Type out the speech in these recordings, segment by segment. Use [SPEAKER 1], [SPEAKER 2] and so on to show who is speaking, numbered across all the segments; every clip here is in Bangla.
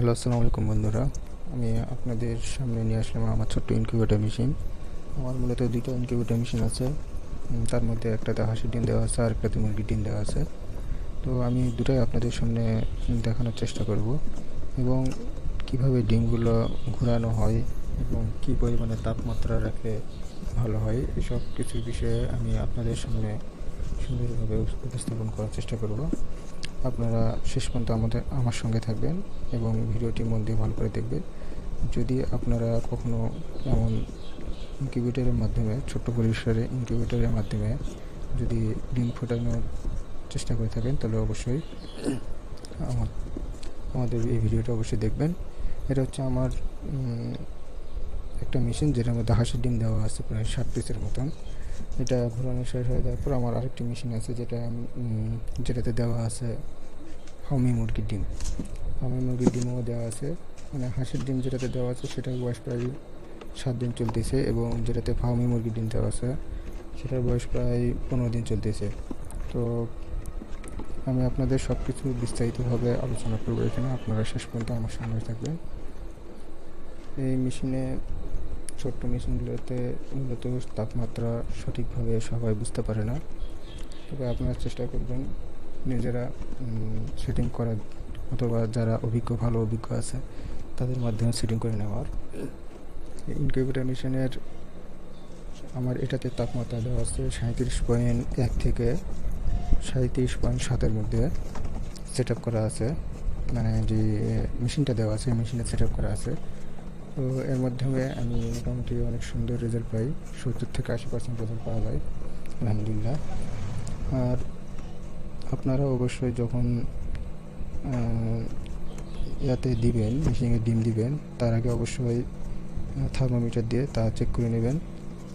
[SPEAKER 1] হ্যালো, আসসালামু আলাইকুম বন্ধুরা। আমি আপনাদের সামনে নিয়ে আসলাম আমার ছোট্ট ইনকিউবেটর মেশিন আমার মূলত দুটো ইনকিউবেটর মেশিন আছে। তার মধ্যে একটাতে হাঁসের ডিম দেওয়া আছে আর একটাতে মুরগির ডিম দেওয়া আছে। তো আমি দুটোই আপনাদের সামনে দেখানোর চেষ্টা করব এবং কীভাবে ডিমগুলো ঘোরানো হয় এবং কী পরিমাণে তাপমাত্রা রাখলে ভালো হয়, এসব কিছু বিষয়ে আমি আপনাদের সামনে সুন্দরভাবে উপ- উপস্থাপন করার চেষ্টা করব। আপনারা শেষ পর্যন্ত আমাদের, আমার সঙ্গে থাকবেন এবং ভিডিওটি মন দিয়ে ভালো করে দেখবেন। যদি আপনারা কখনো এমন ইনকিউবেটরের মাধ্যমে, ছোট্ট পরিসরে ইনকিউবেটরের মাধ্যমে যদি ডিম ফোটানোর চেষ্টা করে থাকেন, তাহলে অবশ্যই আমার, আমাদের এই ভিডিওটা অবশ্যই দেখবেন। এটা হচ্ছে আমার একটা মেশিন যেটার মধ্যে হাঁসের ডিম দেওয়া আছে, প্রায় ষাট পিসের মতন। এটা ঘোরানো শেষ হয়ে যাওয়ার পর আমার আরেকটি মেশিন আছে যেটা যেটাতে দেওয়া আছে ফার্মি মুরগির ডিম। ফার্মি মুরগির ডিমও দেওয়া আছে। মানে হাঁসের ডিম যেটাতে দেওয়া আছে সেটার বয়স প্রায় সাত দিন চলতেছে এবং যেটাতে ফার্মি মুরগির ডিম দেওয়া আছে সেটার বয়স প্রায় পনেরো দিন চলতেছে। তো আমি আপনাদের সব কিছু বিস্তারিতভাবে আলোচনা করব এখানে। আপনারা শেষ পর্যন্ত আমার সঙ্গে থাকবেন। এই মেশিনে ছোট্ট মেশিনগুলোতে মূলত তাপমাত্রা সঠিকভাবে সবাই বুঝতে পারে না। তবে আপনারা চেষ্টা করবেন নিজেরা সেটিং করার অথবা যারা অভিজ্ঞ, ভালো অভিজ্ঞ আছে, তাদের মাধ্যমে সেটিং করে নেওয়ার। ইনকিউবেটর মেশিনের আমার এটাতে তাপমাত্রা দেওয়া আছে সাঁত্রিশ পয়েন্ট এক থেকে সাঁত্রিশ পয়েন্ট সাতের মধ্যে সেট আপ করা আছে। মানে যে মেশিনটা দেওয়া আছে মেশিনে সেট আপ করা আছে। তো এর মাধ্যমে আমি মোটামুটি অনেক সুন্দর রেজাল্ট পাই। সত্তর থেকে আশি পার্সেন্ট রেজাল্ট পাওয়া যায়, আলহামদুলিল্লাহ। আর আপনারা অবশ্যই যখন ইয়াতে দিবেন মেশিনে ডিম দিবেন, তার আগে অবশ্যই থার্মোমিটার দিয়ে তা চেক করে নেবেন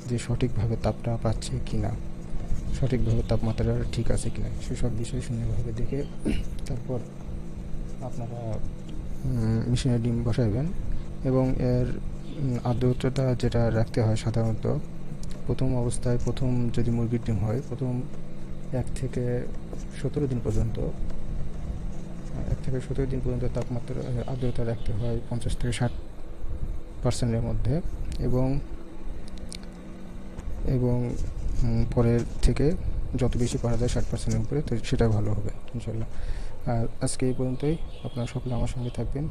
[SPEAKER 1] যে সঠিকভাবে তাপটা পাচ্ছে কি না সঠিকভাবে তাপমাত্রাটা ঠিক আছে কি না সেসব বিষয় সুন্দরভাবে দেখে তারপর আপনারা মেশিনে ডিম বসাইবেন। এবং এর আর্দ্রতা যেটা রাখতে হয় সাধারণত, প্রথম অবস্থায় প্রথম যদি মুরগির ডিম হয়, প্রথম এক থেকে সতেরো দিন পর্যন্ত, এক থেকে সতেরো দিন পর্যন্ত তাপমাত্রা, আর্দ্রতা রাখতে হয় পঞ্চাশ থেকে ষাট পার্সেন্টের মধ্যে এবং এবং পরের থেকে যত বেশি পারা যায় ষাট পার্সেন্টের উপরে, তো সেটা ভালো হবে ইনশাল্লাহ আর আজকে এই পর্যন্তই। আপনারা সকলে আমার সঙ্গে থাকবেন।